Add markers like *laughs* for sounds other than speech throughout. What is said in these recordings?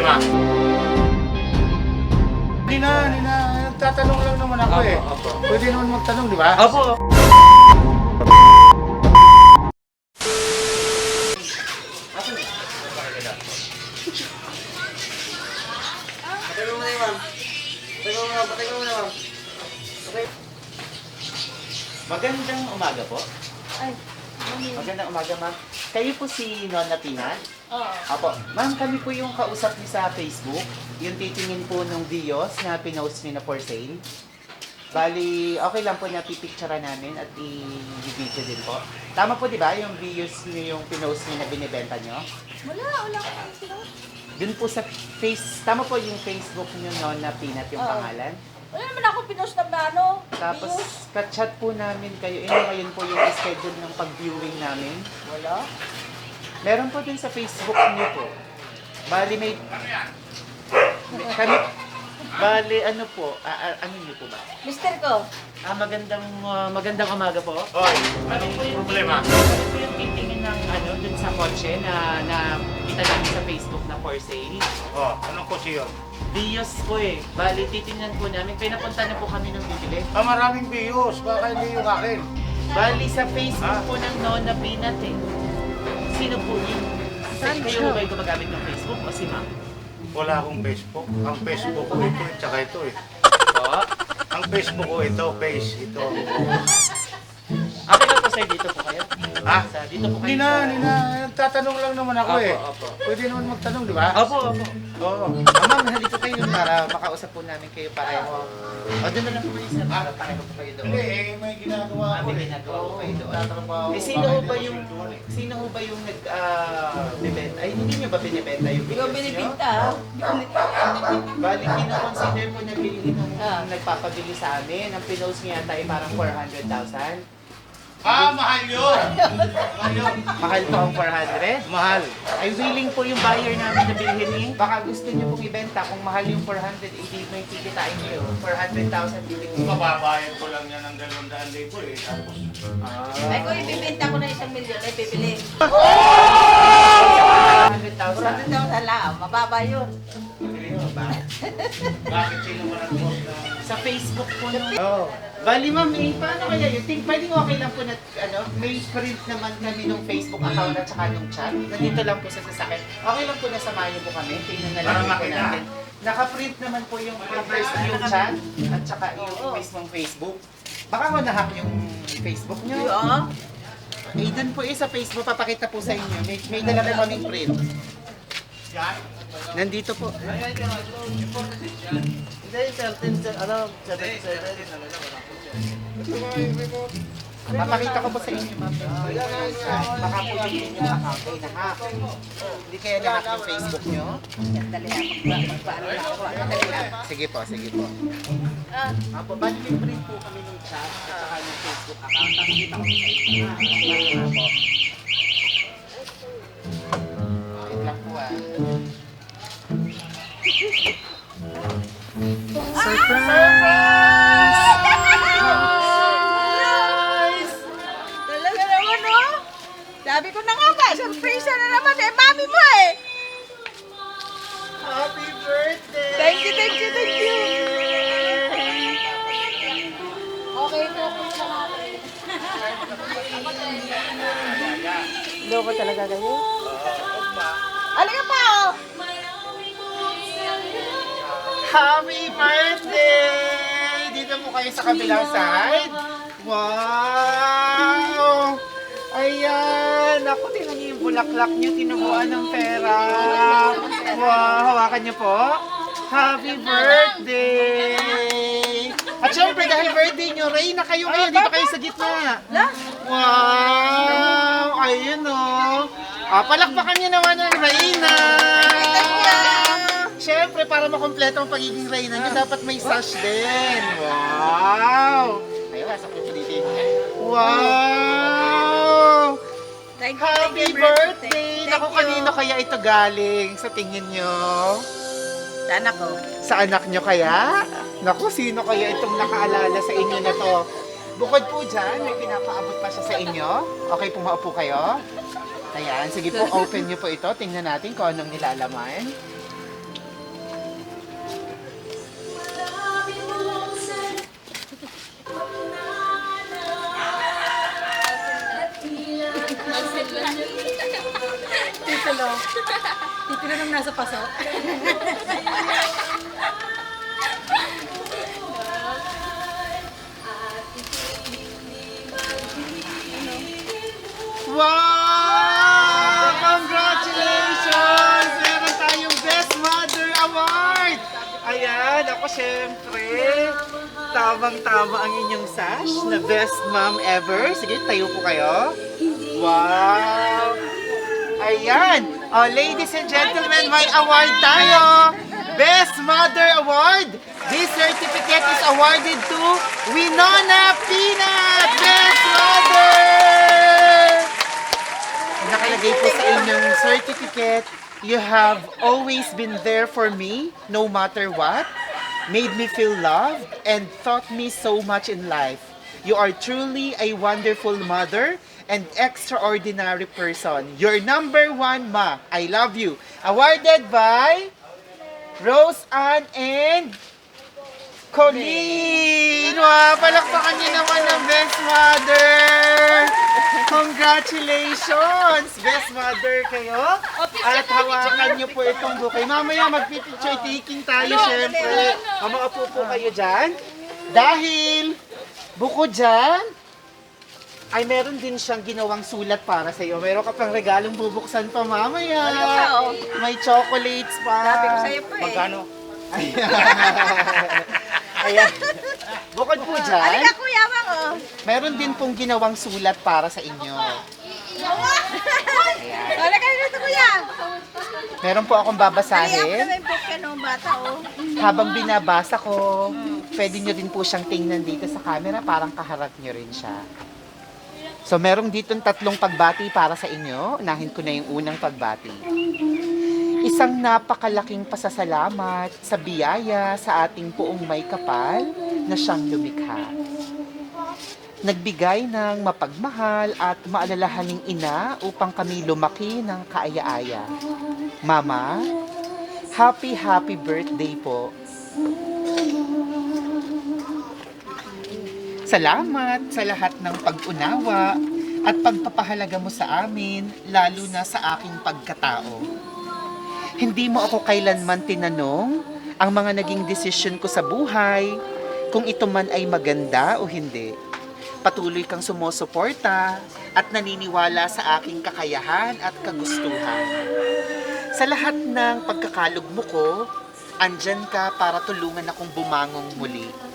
problema? Hindi na, hindi na. Tatanong lang naman ako eh. opo. Pwede naman magtanong, di ba? Opo. Patay mo muna yun, ma'am. Patay mo muna, patay mo muna, ma'am. Okay. Magandang umaga po. Ay, Magandang umaga, ma'am. Kayo po si Nonna Pina? oo. Apo, ma'am, kami po yung kausap niyo sa Facebook. Yung titingin po nung videos na pinost niyo na for sale. Bali, okay lang po na pipicture namin at i-video din po. Tama po, di ba? Yung videos niyo yung pinost niyo na binibenta niyo? Wala, wala ko sila. Dun po sa face, tama po yung Facebook niyo no, na Pinat yung Oo. pangalan. Wala naman ako pinost na ano. Tapos, views. ka-chat po namin kayo. Eh, ngayon po yung schedule ng pag-viewing namin. Wala. Meron po din sa Facebook niyo po. Bali may... may- Kami... Bali ano po, ah, ah, ano niyo po ba? Mister ko, Ah, magandang ah, magandang umaga po. Hoy, anong problema? Ano po yung titingin ng ano dun sa kotse na na kita namin sa Facebook na for sale? Oh, anong kotse yun? Vios po eh. Bali, titingnan po namin. Pinapunta na po kami ng bibili. Ah, maraming views. Baka hindi yung akin. Bali, sa Facebook Ah. po ng Nona Pinat eh. Sino po yun? Sa kayo ba yung gumagamit ng Facebook o si ma'am? Wala akong Facebook. Ang Facebook ko ito, eh, tsaka ito eh. Po? Ang Facebook ko ito, face, ito. Sir, dito po kayo. Ha? Sa, dito po kayo Hindi na, sa- hindi na. Tatanong lang naman ako Opo, eh. opo. Pwede naman magtanong, di ba? Opo, opo. Oo. Ah, ma'am, halito kayo para makausap po namin kayo pareho. O, doon na lang po kayo sir, para pareho po kayo doon. Hindi, eh, may ginagawa Ah, ako may eh. ginagawa ko kayo doon. Tatrabaho Eh, ko. sino ho ba ko yung, eh. sino ho ba yung nag, ah, bibenta? Ay, hindi niyo ba binibenta yung hindi ko videos binibinta. ah. Hindi ko binibinta. Bali, kinoconsider po na bilhin ng Ah. nagpapabili sa amin. Ang pinost niya tayo parang 400,000. Ah, mahal yun! mahal yun. Mahal po ang 400. Mahal. Ay willing po yung buyer namin na bilhin eh. Baka gusto niyo pong ibenta kung mahal yung 400, hindi may kikitain niyo. 400,000 bilhin niyo. Mababayad ko lang yan ng 200 libo eh. Tapos, Ay, kung ibibinta ko na isang milyon, ay bibili. 400,000. Daw sa lao, mababa yun. Bakit sino man ang boss na... Sa Facebook po nung... Oo. Bali ma'am, eh, paano kaya yun? Think, pwedeng okay lang po na, ano, may print naman kami nung Facebook account at saka nung chat. Nandito lang po sa sasakyan. Okay lang po na samahan niyo po kami. Tingnan na lang Para po makita. natin. Naka-print naman po yung first yung chat at saka yung mismong Facebook. Baka ko na-hack yung Facebook niyo. Oo. Eh, dun po eh, sa Facebook, papakita po sa inyo. May, may dala po kaming print. Nandito po. Hindi, certain, ano, certain, certain. Papakita ko po sa inyo, ma'am. Baka po yun yung account ay na-hack. Hindi kaya na-hack yung Facebook nyo? Sige po, sige po. Apo, bali may print po kami ng chat at saka ng Facebook account. Pakikita ko po sa inyo. Apo. Wait lang po ah. Surprise! Talaga naman, oh. Sabi ko na nga ba, surprise na naman eh. Mami mo eh. Happy birthday! Thank you, thank you, thank you. Okay, ito po sa natin. Loko talaga kayo. Kayo sa kabilang side. Wow! Ayan! Ako, tingnan niyo yung bulaklak niyo. Tinubuan ng pera. Wow! Hawakan niyo po. Happy birthday! At syempre, dahil birthday niyo, Reyna kayo ngayon. Dito kayo sa gitna. Wow! Ayun o. Ah, palakpakan niyo naman ang Reyna. Para makompleto ang pagiging Reyna niyo, dapat may sash din. Wow! Ayun, niyo po dito. Wow! Thank you, Happy thank you, birthday! Thank Naku, you. kanino kaya ito galing sa tingin niyo? Sana ko. Sa anak niyo kaya? Naku, sino kaya itong nakaalala sa inyo na to? Bukod po dyan, may pinapaabot pa siya sa inyo. Okay, pumaupo kayo. Ayan, sige po, open niyo po ito. Tingnan natin kung anong nilalaman. Titulo. Titulo nang nasa paso. Wow! Congratulations! Meron tayong Best Mother Award! Ayan, ako syempre. Tamang-tama ang inyong sash na Best Mom Ever. Sige, tayo po kayo. Wow! Ayan! Oh, ladies and gentlemen, may award tayo! Best Mother Award! This certificate is awarded to Winona Peanut! Best Mother! Nakalagay po sa inyong certificate, you have always been there for me, no matter what, made me feel loved, and taught me so much in life. You are truly a wonderful mother and extraordinary person. You're number one, Ma. I love you. Awarded by Rose Ann and Colleen! Wow, palakpakan niyo naman ang best mother! Congratulations! Best mother kayo! At hawakan niyo po itong bouquet. Mamaya magpipicture taking tayo, syempre. O, Maupo po kayo dyan. Dahil, buko dyan, ay meron din siyang ginawang sulat para sa iyo. Meron ka pang regalong bubuksan pa mamaya. Ano oh? May chocolates pa. Sabi ko sa'yo pa eh. Magkano? Ayan. *laughs* Ayan. Bukod po dyan, Halika kuya mo ko. meron din pong ginawang sulat para sa inyo. Halika dito kuya. Meron po akong babasahin. naman bata oh. Habang binabasa ko, pwede nyo din po siyang tingnan dito sa camera, parang kaharap nyo rin siya. So, merong ditong tatlong pagbati para sa inyo. Unahin ko na yung unang pagbati. Isang napakalaking pasasalamat sa biyaya sa ating poong may kapal na siyang lumikha. Nagbigay ng mapagmahal at maalalahaning ina upang kami lumaki ng kaaya-aya. Mama, happy happy birthday po. Salamat sa lahat ng pag-unawa at pagpapahalaga mo sa amin, lalo na sa aking pagkatao. Hindi mo ako kailanman tinanong ang mga naging desisyon ko sa buhay, kung ito man ay maganda o hindi. Patuloy kang sumusuporta at naniniwala sa aking kakayahan at kagustuhan. Sa lahat ng pagkakalugmo ko, andyan ka para tulungan akong bumangong muli.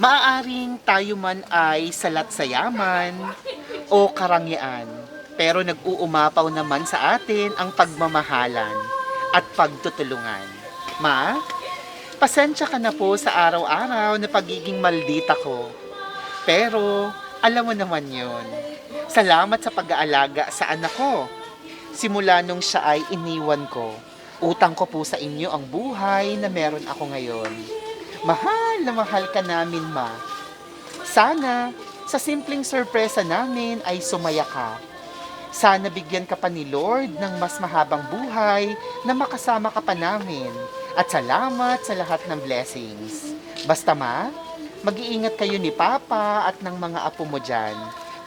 Maaaring tayo man ay salat sa yaman o karangyaan, pero nag-uumapaw naman sa atin ang pagmamahalan at pagtutulungan. Ma, pasensya ka na po sa araw-araw na pagiging maldita ko. Pero, alam mo naman yon. Salamat sa pag-aalaga sa anak ko. Simula nung siya ay iniwan ko, utang ko po sa inyo ang buhay na meron ako ngayon. Mahal na mahal ka namin, ma. Sana, sa simpleng sorpresa namin ay sumaya ka. Sana bigyan ka pa ni Lord ng mas mahabang buhay na makasama ka pa namin. At salamat sa lahat ng blessings. Basta ma, mag-iingat kayo ni Papa at ng mga apo mo dyan.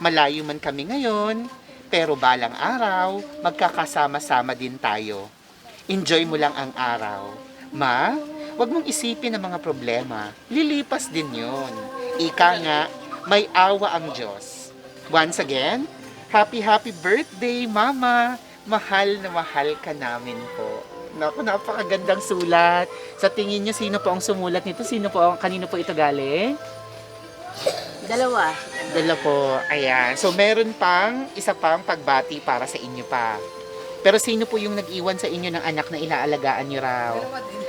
Malayo man kami ngayon, pero balang araw, magkakasama-sama din tayo. Enjoy mo lang ang araw. Ma, wag mong isipin ang mga problema. Lilipas din yon. Ika nga, may awa ang Diyos. Once again, happy happy birthday, Mama! Mahal na mahal ka namin po. Naku, napakagandang sulat. Sa tingin niyo, sino po ang sumulat nito? Sino po, ang- kanino po ito galing? Dalawa. Dala po. Ayan. So, meron pang isa pang pagbati para sa inyo pa. Pero sino po yung nag-iwan sa inyo ng anak na inaalagaan niyo raw?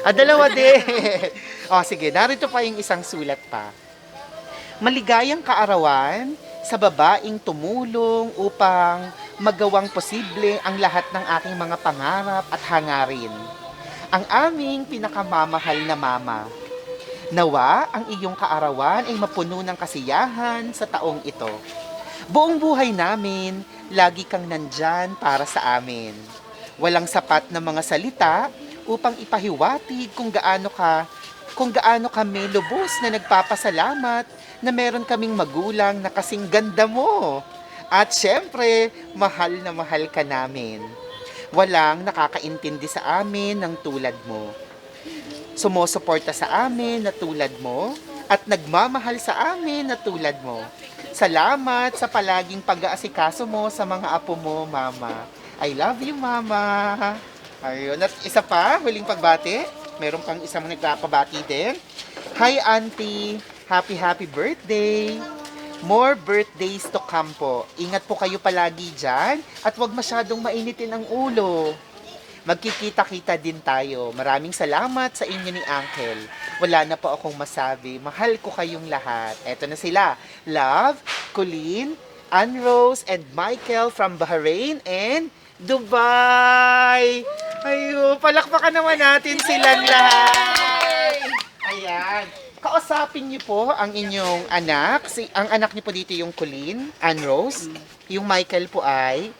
Ah, dalawa din. *laughs* o, sige. Narito pa yung isang sulat pa. Maligayang kaarawan sa babaeng tumulong upang magawang posible ang lahat ng aking mga pangarap at hangarin. Ang aming pinakamamahal na mama. Nawa ang iyong kaarawan ay mapuno ng kasiyahan sa taong ito. Buong buhay namin, lagi kang nandyan para sa amin. Walang sapat na mga salita upang ipahiwatig kung gaano ka kung gaano kami lubos na nagpapasalamat na meron kaming magulang na kasing ganda mo. At syempre, mahal na mahal ka namin. Walang nakakaintindi sa amin ng tulad mo. Sumusuporta sa amin na tulad mo at nagmamahal sa amin na tulad mo. Salamat sa palaging pag-aasikaso mo sa mga apo mo, Mama. I love you, Mama. Ayun. At isa pa, huling pagbati. Meron pang isang nagpapabati din. Hi, Auntie. Happy, happy birthday. More birthdays to come po. Ingat po kayo palagi dyan at huwag masyadong mainitin ang ulo. Magkikita-kita din tayo. Maraming salamat sa inyo ni Uncle. Wala na po akong masabi. Mahal ko kayong lahat. Eto na sila. Love, Colleen, Ann Rose, and Michael from Bahrain and Dubai. Ayun, palakpakan naman natin silang lahat. Ayan. Kausapin niyo po ang inyong anak. Si, ang anak niyo po dito yung Colleen, Ann Rose. Yung Michael po ay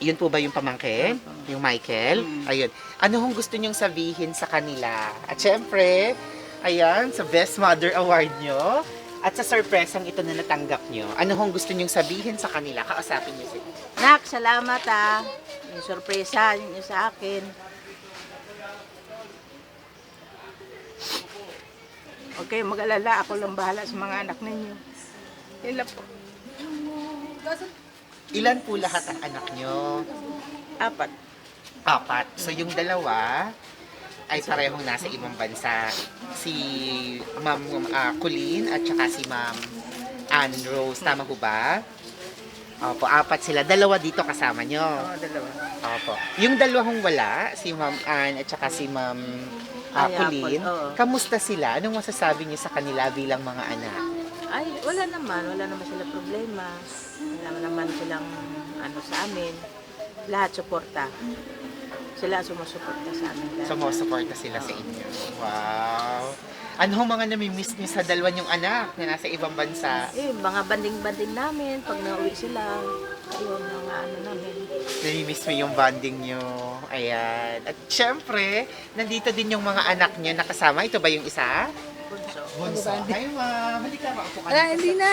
yun po ba yung pamangkin? Yung Michael? Ayun. Ano hong gusto niyong sabihin sa kanila? At syempre, ayan, sa Best Mother Award nyo. At sa surpresang ito na natanggap nyo. Ano hong gusto niyong sabihin sa kanila? Kausapin niyo sila. Nak, salamat ah. Yung sorpresa niyo sa akin. Okay, mag-alala. Ako lang bahala sa mga anak ninyo. Sila po. Ilan po lahat ang anak nyo? Apat. Apat. So yung dalawa ay parehong nasa ibang bansa. Si Ma'am uh, Colleen at saka si Ma'am Ann Rose. Tama ho ba? Opo, apat sila. Dalawa dito kasama nyo. Oo, dalawa. Opo. Yung dalawang wala, si Ma'am Ann at saka si Ma'am uh, Colleen, kamusta sila? Anong masasabi niyo sa kanila bilang mga anak? Ay, wala naman. Wala naman sila problema. Wala naman silang ano sa amin. Lahat suporta. Sila ang sumusuporta sa amin. lahat. Sumusuporta sila sa inyo. Wow. Ano ang mga nami-miss niyo sa dalawa niyong anak na nasa ibang bansa? Eh, mga banding-banding namin. Pag nauwi sila, ayun, mga ano namin. Nami-miss mo yung bonding niyo. Ayan. At syempre, nandito din yung mga anak niyo nakasama. Ito ba yung isa? Bunso. Bunso. Hi, ma'am. Halika, maupo ka. Wala, hindi na.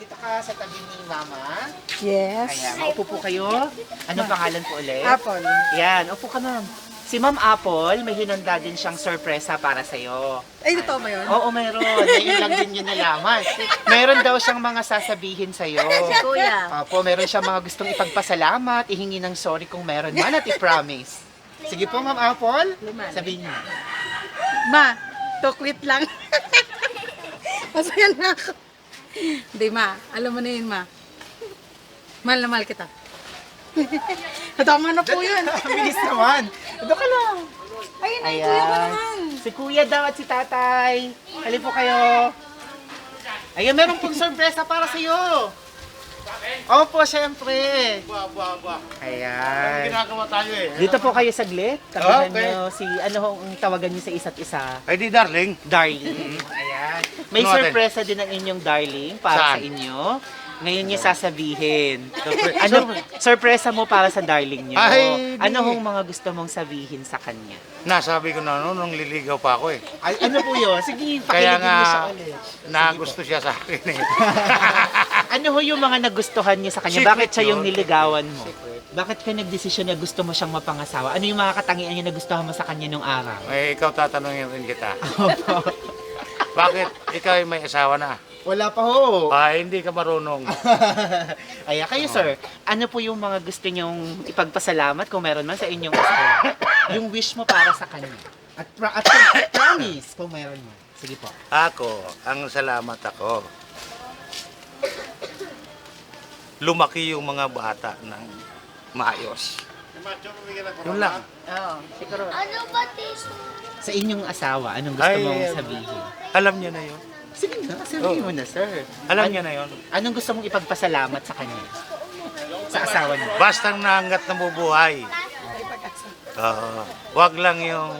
Dito ka sa tabi ni mama. Yes. Ayan, maupo po kayo. Anong pangalan po ulit? Apple. Yan, upo ka ma'am. Si Ma'am Apple, may hinanda din siyang sorpresa para sa'yo. Ay, totoo ba yun? Oo, meron. Ngayon lang din yun nalaman. Meron daw siyang mga sasabihin sa'yo. Si Kuya. Opo, meron siyang mga gustong ipagpasalamat, ihingi ng sorry kung meron man at i-promise. Sige po, Ma'am Apple. Sabihin niyo. Ma, tuklit lang. *laughs* Masaya na ako. Hindi, ma. Alam mo na yun, ma. Mahal na mahal kita. *laughs* Tama na po yun. *laughs* Bilis naman. Ito ka lang. Ayun, ay, kuya ko naman. Si kuya daw at si tatay. Hali po kayo. Ayan, meron pong sorpresa para sa iyo. Opo, syempre. Ba, ba, ba. Ayan. Ginagawa tayo eh. Dito po kayo saglit. Tabihan Okay. niyo si ano hong tawagan niyo sa isa't isa. Ay di darling. Darling. Ayan. May Ano natin? sorpresa din ang inyong darling para sa Saan? inyo. Ngayon niya sasabihin. ano, sorpresa mo para sa darling niyo. Ay, di. ano hong mga gusto mong sabihin sa kanya? Nasabi ko na noon nung liligaw pa ako eh. Ay, ano po yun? Sige, Kaya niyo siya nga, ulit. na gusto siya sa akin eh. *laughs* Ano ho yung mga nagustuhan niya sa kanya? Secret Bakit siya yung yun. niligawan mo? Bakit ka nagdesisyon na gusto mo siyang mapangasawa? Ano yung mga katangian niya na gustuhan mo sa kanya nung araw? eh, ikaw tatanungin rin kita. *laughs* Bakit ikaw ay may asawa na? Wala pa ho. Ay, hindi ka marunong. *laughs* Ayan, kayo sir, ano po yung mga gusto niyong ipagpasalamat kung meron man sa inyong asawa? yung wish mo para sa kanya. At, pra- at promise kung meron mo. Sige po. Ako, ang salamat ako. Lumaki yung mga bata ng maayos. Yun lang. Oo, siguro. Sa inyong asawa, anong gusto Ay, mong sabihin? Alam niya na yun. Sige na, sabihin mo na sir. Alam An- niya na yun. Anong gusto mong ipagpasalamat sa kanya? Sa asawa niya? Bastang naangat na bubuhay. Oo. wag lang yung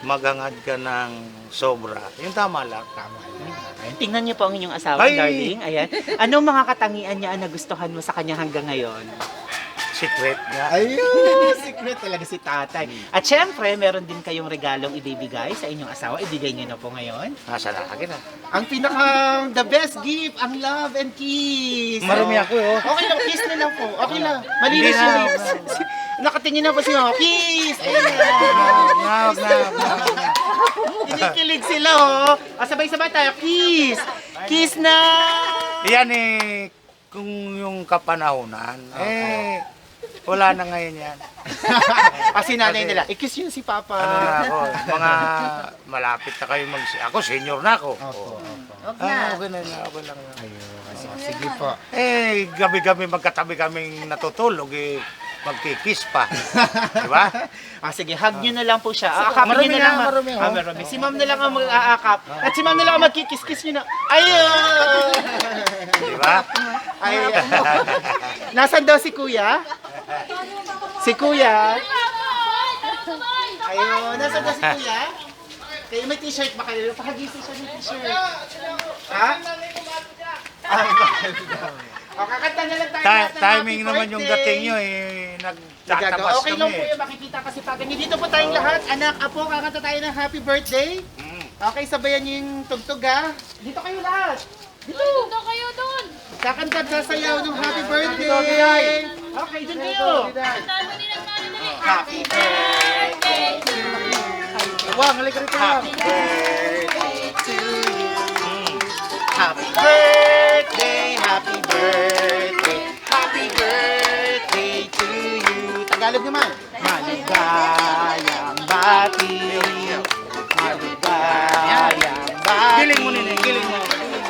magangad ka ng sobra. Yung tama lang. Tama lang. Tingnan niyo po ang inyong asawa, Ay! darling. Ayan. Anong mga katangian niya ang nagustuhan mo sa kanya hanggang ngayon? Secret nga. Ayun, secret talaga si tatay. At syempre, meron din kayong regalong ibibigay sa inyong asawa. Ibigay niyo na po ngayon. Nasa na akin ah. Ang pinaka the best gift, ang love and kiss. Marami ako, oh. Okay lang, kiss na lang po. Okay lang. Malinis Hindi na. yung lips. Nakatingin na po si Mama. Kiss! Ayun na. Na, wag na. Kinikilig sila, oh. Ah, sabay-sabay tayo. Kiss! Kiss na! Yan eh, kung yung kapanahonan, eh, wala na ngayon yan. *laughs* Kasi nanay nila, i-kiss yun si Papa. Ano na ako, mga malapit na kayo mag... Ako, senior na ako. Opo, Oo. opo. Huwag Ah, na. okay na, okay lang. Ayun. Sige po. Eh, gabi-gabi magkatabi kaming natutulog, eh, magkikis pa. Di ba? *laughs* Ah, sige, hug nyo na lang po siya. Aakapin Marami nyo na nga, lang. ma- marami, oh. Ah, marami. Si ma'am na lang ang mag-aakap. At si ma'am na lang ang magkikis-kiss nyo na. Ayun! Di ba? Ay, *laughs* Nasaan daw si kuya? Si kuya? Ayun, nasaan daw si *laughs* kuya? Kayo may t-shirt ba kayo? Pakagisi siya ng t-shirt. Ha? Ah, *laughs* bakit daw? O, kakanta na lang tayo Ta- timing happy naman yung birthday. dating nyo, eh, nagtatabas Okay lang kami. po yun, makikita kasi pa ganyan. Dito po tayong lahat, anak, apo, kakanta tayo ng happy birthday. Mm. Okay, sabayan niyo yung tugtog ha. Dito kayo lahat. Dito. Dito kayo doon. Kakanta na sayaw ng happy birthday. Okay, dun kayo. Happy birthday to you. Wang, halika rito. Happy birthday to you. Happy birthday, happy birthday, happy birthday to you. Tagalog naman. Maligayang bati. Maligayang bati. Giling mo nila, giling mo.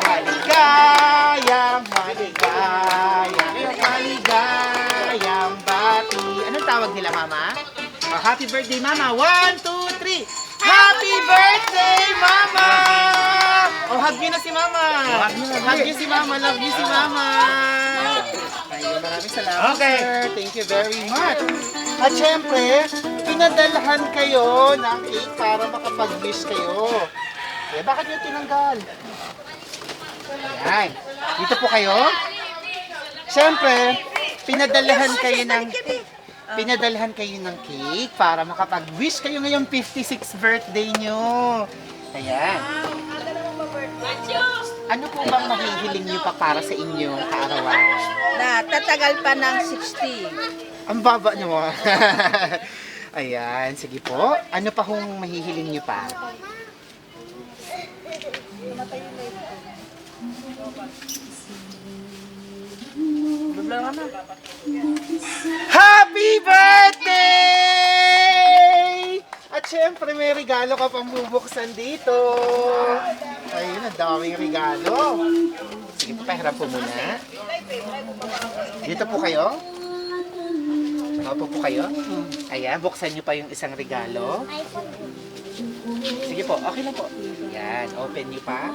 Maligayang, maligayang, Mama? Oh, happy birthday, Mama. One, two, three. Happy birthday, Mama! Oh, hug na si Mama. Hug niyo si Mama. Love niyo si Mama. Ayun, maraming salamat, Okay. sir. Thank you very much. At syempre, pinadalhan kayo ng cake para makapag-wish kayo. Eh, bakit niyo tinanggal? Ayan. Dito po kayo. Siyempre, pinadalhan kayo ng pinadalhan kayo ng cake para makapag-wish kayo ngayong 56th birthday nyo. Ayan. Ano po bang mahihiling nyo pa para sa inyong kaarawan? Na tatagal pa ng 60. Ang baba nyo ah. *laughs* Ayan, sige po. Ano pa hong mahihiling nyo pa? Happy birthday! At syempre may regalo ka pang bubuksan dito. Ayun, ang daming regalo. Sige po, pahiram po muna. Dito po kayo. Opo po kayo. Ayan, buksan niyo pa yung isang regalo. Sige po, okay lang po. Ayan, open niyo pa.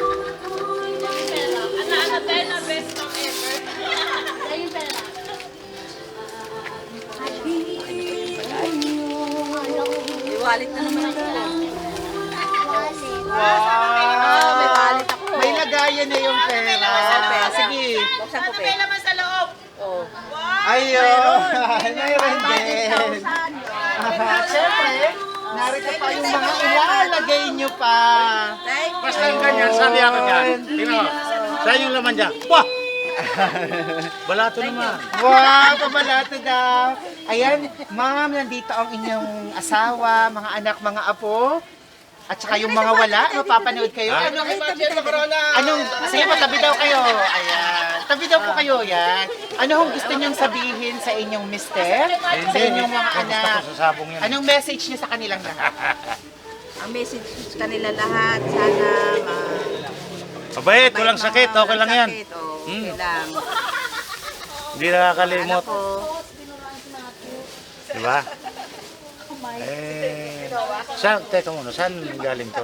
At syempre, narito pa yung mga ilalagay nyo pa. Basta yung ganyan, sabi ako dyan. Tingnan mo. Saan yung laman dyan? Wah! Balato naman. Wow, pabalato daw. Ayan, ma'am, nandito ang inyong asawa, mga anak, mga apo. At saka yung mga wala, mapapanood kayo. Ano, anong, sige po, tabi daw kayo. Ayan, tabi daw po kayo, yan. Ano hong gusto niyong sabihin sa inyong mister? Sa inyong mga anak? ko yan. Anong message niyo sa kanilang lahat? Ang message sa kanila lahat, sana ma... Mabait, walang sakit, okay lang yan. Sakit, oh, okay Mm. lang. Hindi nakakalimot. Ako, Di ba? Eh, *laughs* Saan, teka muna, saan galing to?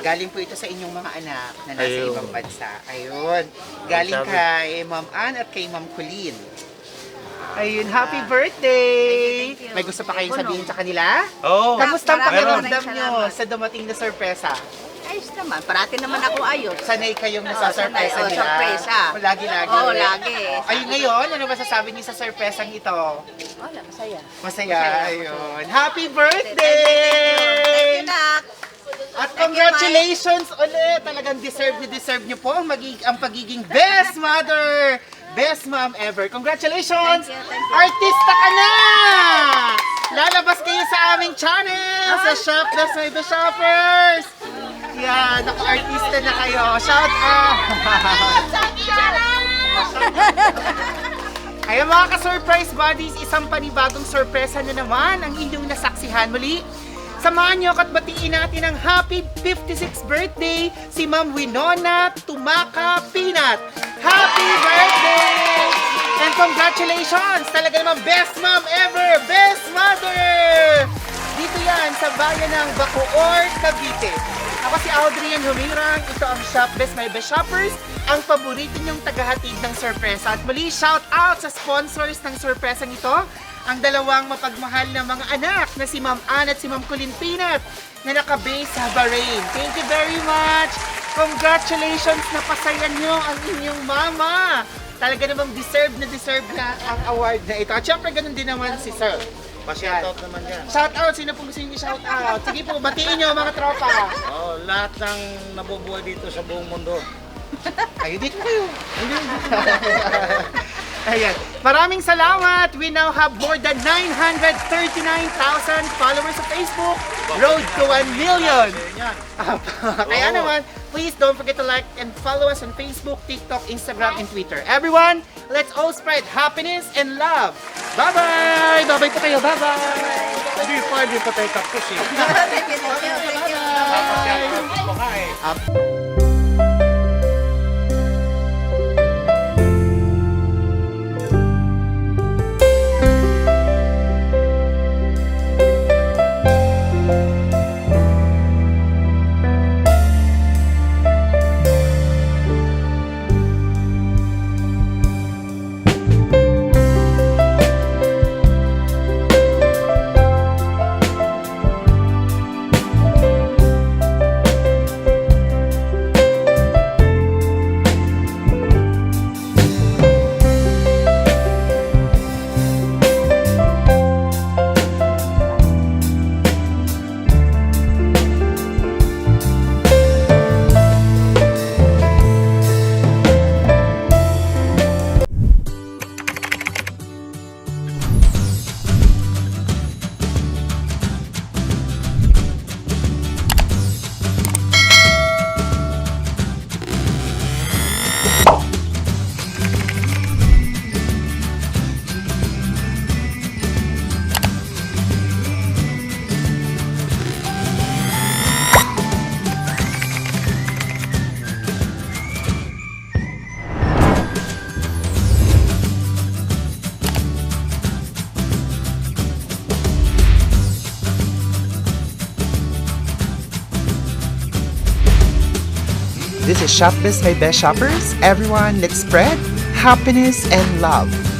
Galing po ito sa inyong mga anak na nasa Ayun. ibang bansa. Ayun. Galing Sabi- kay Ma'am Ann at kay Ma'am Colleen. Ayun, happy birthday! May gusto pa kayong sabihin sa kanila? Oo. Kamusta ang Meron. pakiramdam nyo sa dumating na sorpresa? Ayos naman, parati naman ako ayos. Sanay kayong Oo, nasa-sorpresa sanay. Oo, nila? sorpresa. Lagi-lagi? Oo, lagi. Ayun ngayon, ano masasabi niyo sa sorpresang ito? Wala, masaya. Masaya, Masaya, ayun. Happy Thank birthday! you, Nak. At congratulations ulit! Talagang deserve ni deserve niyo po ang, magig ang pagiging best mother! Best mom ever! Congratulations! Thank you, thank you. Artista ka na! Lalabas kayo sa aming channel! Sa Shop Best My Best Shoppers! Yan, naka-artista na kayo. Shout out! *laughs* Kaya mga ka-surprise buddies, isang panibagong sorpresa na naman ang inyong nasaksihan muli. Samahan niyo at batiin natin ang happy 56th birthday si Ma'am Winona Tumaka Peanut. Happy birthday! And congratulations! Talaga naman best mom ever! Best mother! Dito yan sa bayan ng Bacoor, Cavite. Ako si Audrey Humirang. Ito ang Shop Best My Best Shoppers, ang paborito niyong tagahatid ng sorpresa. At muli, shout out sa sponsors ng sorpresang ito, ang dalawang mapagmahal na mga anak na si Ma'am Ann at si Ma'am Colin Peanut na nakabase sa Bahrain. Thank you very much! Congratulations! Napasayan niyo ang inyong mama! Talaga namang deserve na deserve na ang award na ito. At syempre, ganun din naman si Sir. Pa-shoutout naman dyan. Shout out! Sino pong gusto niyo shout out? Sige po, batiin niyo mga tropa. Oh, lahat ng nabubuhay dito sa buong mundo. *laughs* Kayo dito kayo. *laughs* Ayan. Maraming salamat. We now have more than 939,000 followers sa Facebook. Road to 1 million. *laughs* Kaya naman, please don't forget to like and follow us on Facebook, TikTok, Instagram, and Twitter. Everyone, let's all spread happiness and love. Bye-bye! Bye-bye po kayo. Bye-bye! Hindi pa, hindi pa tayo tapos eh. Thank you, thank you, thank you. This Shop Best My Best Shoppers. Everyone, let's spread happiness and love.